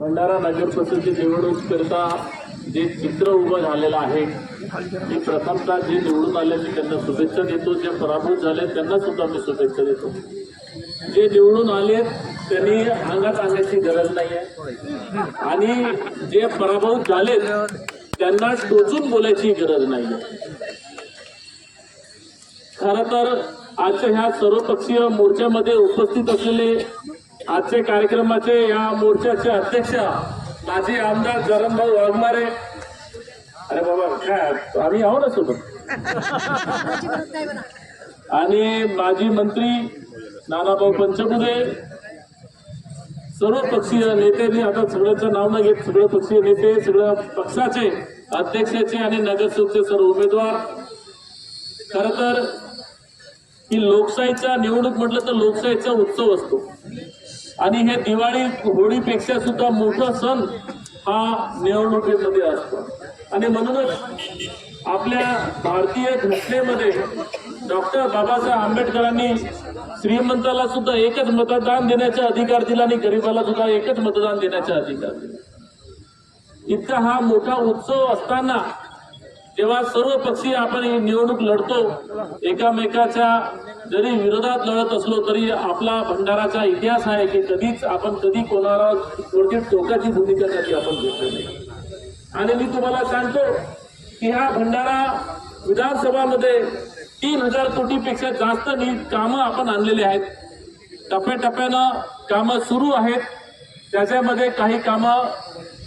भंडारा नगर निवडणूक करता जे चित्र उभं झालेलं आहे मी प्रथमतः जे निवडून आले मी त्यांना शुभेच्छा देतो. जे पराभूत झाले त्यांना सुद्धा मी शुभेच्छा देतो. जे निवडून आले त्यांनी अंगात आणण्याची गरज नाही आहे आणि जे पराभूत झाले त्यांना टोचून बोलायची गरज नाही आहे खर तर आजच्या ह्या सर्वपक्षीय मोर्चामध्ये उपस्थित असलेले आजचे कार्यक्रमाचे या मोर्चाचे अध्यक्ष माजी आमदार जरणभाऊ वाघमारे. अरे बाबा काय आम्ही आहो ना सोबत? आणि माजी मंत्री नानाभाऊ पंचमुदे सर्व पक्षीय नेत्यांनी आता सगळ्यांचं नाव न घेत सगळे पक्षीय नेते सगळ्या पक्षाचे अध्यक्षाचे आणि नगरसेवकचे सर्व उमेदवार. खर तर ही लोकशाहीचा निवडणूक म्हटलं तर लोकशाहीचा उत्सव असतो. आणि हे दिवाळी होळीपेक्षा सुद्धा मोठा सण हा निवडणुकीमध्ये असतो. आणि म्हणूनच आपल्या भारतीय घटनेमध्ये डॉक्टर बाबासाहेब आंबेडकरांनी श्रीमंताला सुद्धा एकच मतदान देण्याचा अधिकार दिला आणि गरिबाला सुद्धा एकच मतदान देण्याचा अधिकार दिला. इतका हा मोठा उत्सव असताना जेव्हा सर्व पक्षी आपण ही निवडणूक लढतो एकामेकाच्या जरी विरोधात लढत असलो तरी आपला भंडाराचा इतिहास आहे की कधीच आपण कधी कोणाला कोणती टोकाची भूमिका त्याची आपण घेतली नाही. आणि मी तुम्हाला सांगतो की ह्या भंडारा विधानसभामध्ये तीन हजार कोटीपेक्षा जास्त नि कामं आपण आणलेली आहेत. टप्प्याटप्प्यानं कामं सुरू आहेत. त्याच्यामध्ये काही कामं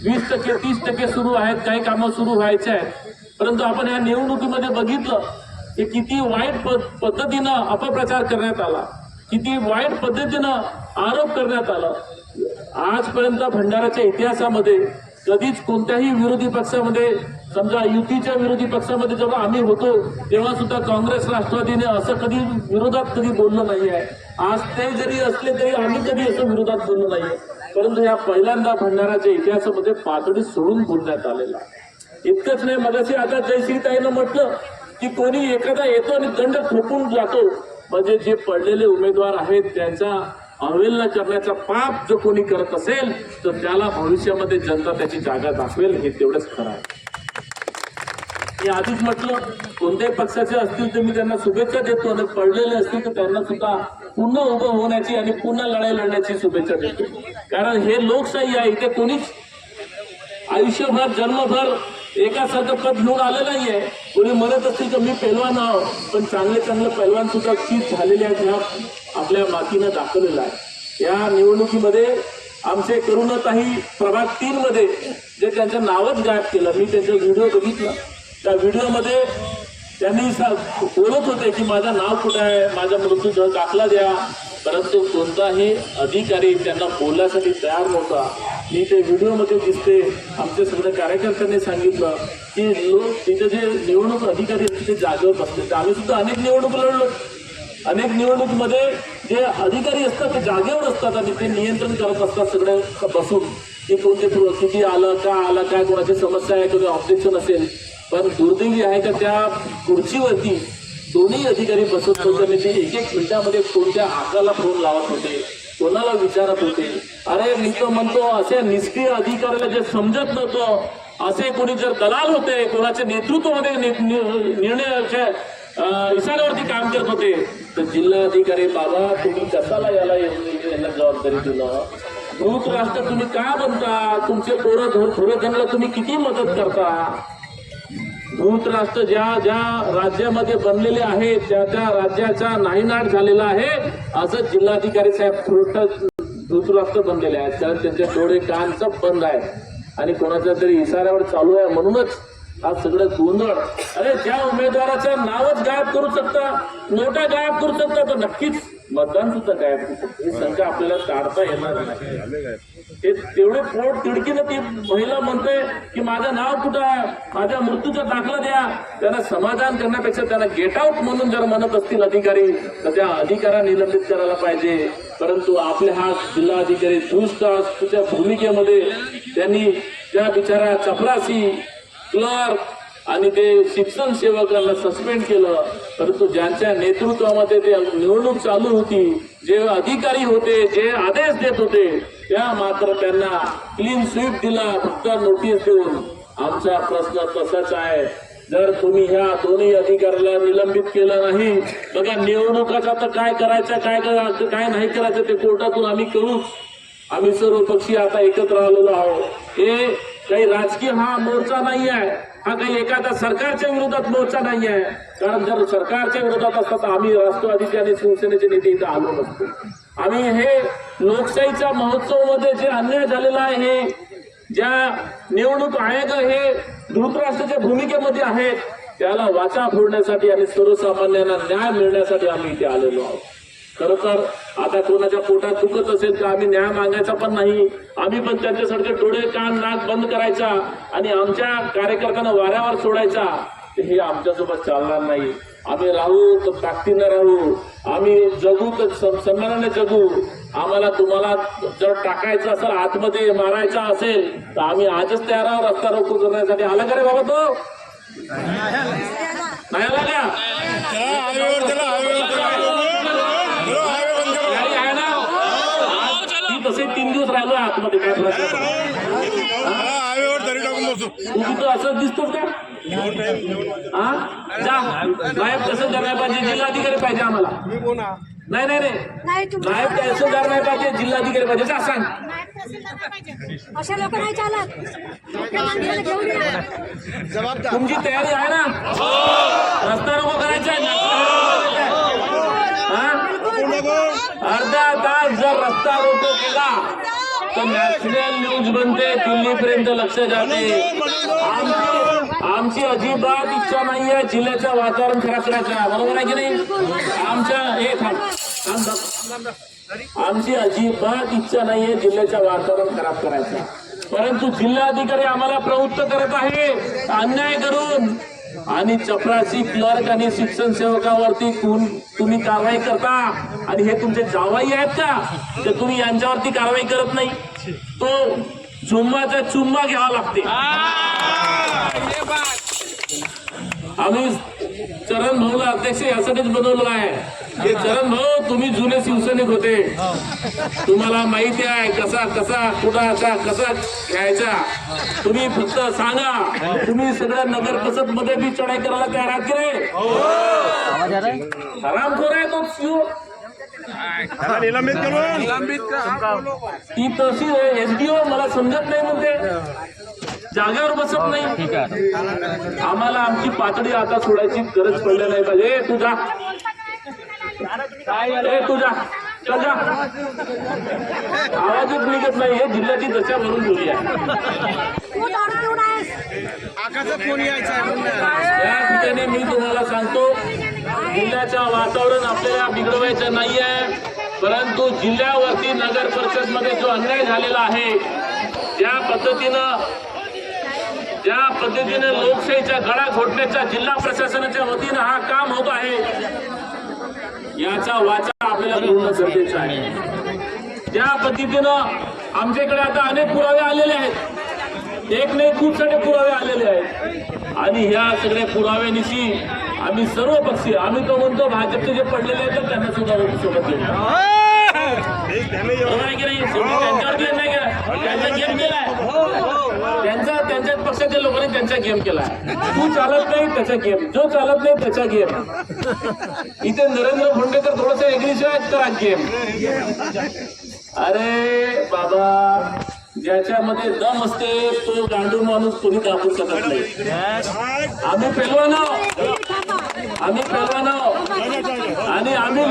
वीस टक्के तीस टक्के सुरू आहेत काही कामं सुरू व्हायचे आहेत. परंतु आपण या निवडणुकीमध्ये बघितलं की किती वाईट पद्धतीनं अपप्रचार करण्यात आला. किती वाईट पद्धतीनं आरोप करण्यात आला. आजपर्यंत भंडाराच्या इतिहासामध्ये कधीच कोणत्याही विरोधी पक्षामध्ये समजा युतीच्या विरोधी पक्षामध्ये जेव्हा आम्ही होतो तेव्हा सुद्धा काँग्रेस राष्ट्रवादीने असं कधी विरोधात कधी बोललं नाही आहे आज ते जरी असले तरी आम्ही कधी असं विरोधात बोललो नाहीये. परंतु या पहिल्यांदा भंडाराच्या इतिहासामध्ये पातळी सोडून बोलण्यात आलेला इतकंच नाही मगाशी आता जयश्रीताईनं म्हटलं की कोणी एखादा येतो आणि दंड थोपून जातो. म्हणजे जे पडलेले उमेदवार आहेत त्यांचा अवहेलना करण्याचा पाप जो कोणी करत असेल तर त्याला भविष्यामध्ये जनता त्याची जागा दाखवेल हे तेवढंच खरं आहे. मी आधीच म्हटलं कोणत्याही पक्षाचे असतील तर मी त्यांना शुभेच्छा देतो आणि पडलेले असतील तर त्यांना सुद्धा पुन्हा उभं होण्याची आणि पुन्हा लढाई लढण्याची शुभेच्छा देतो. कारण हे लोकशाही आहे इथे कोणीच आयुष्यभर जन्मभर एकासारखं पद घेऊन आलं नाहीये. कोणी म्हणत असतील तर मी पैलवान आहो पण चांगले चांगले पैलवान सुद्धा चीज झालेले आहेत ह्या आपल्या मातीनं दाखवलेलं आहे. या निवडणुकीमध्ये आमचे करुणाताई प्रभाग तीन मध्ये जे त्यांचं नावच गायब केलं मी त्यांचा व्हिडिओ बघितला. त्या व्हिडिओमध्ये त्यांनी सा- बोलत होते की माझं नाव कुठं आहे माझा मृत्यू दाखला द्या परंतु कोणताही अधिकारी त्यांना बोलण्यासाठी तयार नव्हता. मी ते व्हिडिओमध्ये दिसते. आमचे सगळे कार्यकर्त्यांनी सांगितलं की लोक तिथे जे निवडणूक अधिकारी असते ते जागेवर बसते आम्ही सुद्धा अनेक निवडणूक लढलो. अनेक निवडणुकीमध्ये जे अधिकारी असतात ते जागेवर असतात आणि ते नियंत्रण करत असतात सगळे बसून. की कोणते किती आलं का आलं काय कोणाची समस्या आहे कोणी ऑब्जेक्शन असेल. पण दुर्दैवी आहे का त्या खुर्चीवरती दोन्ही अधिकारी बसत होते आणि ते एक एक मिनिटामध्ये कोणत्या आकाला फोन लावत होते. कोणाला विचारत होते? अरे मी तर म्हणतो असे निष्क्रिय अधिकाऱ्याला जे समजत नव्हतं असे कोणी जर दलाल होते कोणाच्या नेतृत्वामध्ये निर्णयाच्या इशाऱ्यावरती काम करत होते. तर जिल्हा अधिकारी बाबा तुम्ही कशाला याला यांना जबाबदारी दिलं? मृत राष्ट्र तुम्ही का बनता? तुमचे पोरं थोरं तुम्ही किती मदत करता? भूत राष्ट्र ज्या ज्या राज्यामध्ये बनलेले आहेत त्या त्या राज्याचा नाहीनाट झालेला आहे. असं जिल्हाधिकारी साहेब धृतराष्ट्र बनलेले आहेत. कारण त्यांचे डोळे कान सब बंद आहेत आणि कोणाच्या तरी इशाऱ्यावर चालू आहे म्हणूनच हा सगळं गोंधळ. अरे ज्या उमेदवाराचं नावच गायब करू शकता. नोटा गायब करू शकता. तर नक्कीच मतदान सुद्धा गायब करू शकतो. ही शंका आपल्याला काढता येणार नाही. ते तेवढे पोट तिडकीनं ती महिला म्हणते की माझं नाव कुठं आहे? माझ्या मृत्यूचा दाखला द्या. त्यांना समाधान करण्यापेक्षा त्यांना गेट आउट म्हणून जर म्हणत असतील अधिकारी तर त्या अधिकाऱ्या निलंबित करायला पाहिजे. परंतु आपले हा जिल्हा अधिकारी दुष्ट तुझ्या भूमिकेमध्ये त्यांनी त्या बिचारा चपरासी क्लर्क आणि ते शिक्षण सेवकांना सस्पेंड केलं. परंतु ज्यांच्या नेतृत्वामध्ये ते निवडणूक चालू होती जे अधिकारी होते जे आदेश देत होते त्या मात्र त्यांना क्लीन स्वीप दिला फक्त नोटीस देऊन. आमचा प्रश्न तसाच आहे. जर तुम्ही ह्या दोन्ही अधिकाऱ्याला निलंबित केलं नाही बघा निवडणुकाचा तर काय करायचं काय करायचं काय नाही करायचं ते कोर्टातून आम्ही करू आम्ही सर्व पक्षी आता एकत्र आलेलो आहोत. हे काही राजकीय हा मोर्चा नाही आहे हा काही एखाद्या सरकारच्या विरोधात मोर्चा नाही आहे कारण जर सरकारच्या विरोधात असतात तर आम्ही राष्ट्रवादीचे आणि शिवसेनेचे नेते इथं आलो नसतो. आम्ही हे लोकशाहीच्या महोत्सवमध्ये जे अन्याय झालेला आहे हे ज्या निवडणूक आयोग हे धृतराष्ट्राच्या भूमिकेमध्ये आहेत त्याला वाचा फोडण्यासाठी आणि सर्वसामान्यांना न्याय मिळण्यासाठी आम्ही इथे आलेलो आहोत. खरं तर आता कोणाच्या पोटात दुखत असेल तर आम्ही न्याय मागायचा पण नाही. आम्ही पण त्यांच्यासारखे डोळे कान नाक बंद करायचा आणि आमच्या कार्यकर्त्यांना वाऱ्यावर सोडायचा. हे आमच्यासोबत चालणार नाही. आम्ही राहू तर ताकदीनं राहू. आम्ही जगू तर सन्मानाने जगू. आम्हाला तुम्हाला जर टाकायचं असेल आतमध्ये मारायचा असेल तर आम्ही आजच तयार आहोत रस्ता रोको करण्यासाठी आला का रे बाबा तो? नाही आला का चला हायवेवर चला हायवेवर चला चलो हायवे बंद करो गाडी आहे ना ती तसे तीन दिवस राहिलो आतमध्ये काय प्रश्न असं दिसतोस का? हा? जा. नायब तहसीलदार नाही पाहिजे? जिल्हाधिकारी पाहिजे आम्हाला. नाही नाही नाही. नायब तहसीलदार नाही पाहिजे? जिल्हाधिकारी पाहिजे. जा सांग. अशा लोक नाही चालत. तुमची तयारी आहे ना? रस्ता रोको करायचा. आहे हा? अर्धा तास जर रस्ता रोको केला तर नॅशनल न्यूज बनते दिल्लीपर्यंत लक्ष जाते. आमची आमची अजिबात इच्छा नाहीये जिल्ह्याचं वातावरण खराब करायचं. बरोबर आहे की नाही? आमच्या हे थांब. आमची अजिबात इच्छा नाहीये जिल्ह्याचं वातावरण खराब करायचं. परंतु जिल्हाधिकारी आम्हाला प्रवृत्त करत आहे. अन्याय करून आणि चपरासी क्लर्क आणि शिक्षण सेवकावरती तुम्ही कारवाई करता? आणि हे तुमचे जावाई आहेत का? तर तुम्ही यांच्यावरती कारवाई करत नाही. तो चुम्माचा चुम्मा घ्यावा लागते. आम्ही चरण भाऊला अध्यक्ष यासाठीच बनवलं आहे. हे चरण भाऊ तुम्ही जुने शिवसैनिक होते. तुम्हाला माहिती आहे कसा कसा कुणाचा कसा घ्यायचा? तुम्ही फक्त सांगा. तुम्ही सगळ्या नगर परिषदमध्ये बी चढाई करायला तयार आहात की रे हरामखोर आहे तो शिव. ती तशी एसडीओ मला समजत नाही म्हणते. जागेवर बसत नाही. आम्हाला आमची पातळी आता सोडायची गरज पडली नाही पाहिजे ए, तू जा. ए तू जा. चल जा. आवाजच निघत नाही. हे जिल्ह्याची दशा भरून ठेवली आहे. या ठिकाणी मी तुम्हाला सांगतो जिल्ह्याचं वातावरण आपल्याला बिघडवायचं नाही आहे परंतु जिल्ह्यावरती नगर परिषदमध्ये जो अन्याय झालेला आहे ज्या पद्धतीनं ज्या पद्धतीने लोकशाहीचा गळा घोटण्याचा जिल्हा प्रशासनाच्या वतीनं हा काम होत आहे याचा वाचा आपल्याला बोलणं गरजेचं आहे. ज्या पद्धतीनं आमच्याकडे आता अनेक पुरावे आलेले आहेत. एक नाही खूप सारे पुरावे आलेले आहेत. आणि ह्या सगळ्या पुराव्यानिशी आम्ही सर्व पक्षी आम्ही तो म्हणतो भाजपचे जे पडलेले आहेत त्यांना सुद्धा सोबत त्यांच्यावर गेम नाही त्यांचा गेम केलाय त्यांचा त्यांच्याच पक्षाच्या लोकांनी त्यांचा गेम केला. तू चालत नाही त्याचा गेम. जो चालत नाही त्याचा गेम. इथे नरेंद्र फोंडेकर थोडस थोडं तर गेम. अरे बाबा ज्याच्यामध्ये दम असते तो गांडूळ माणूस कोणी दाबू शकत नाही. आम्ही पेलवान आहोत. आम्ही पेलवान आहोत. आणि आम्ही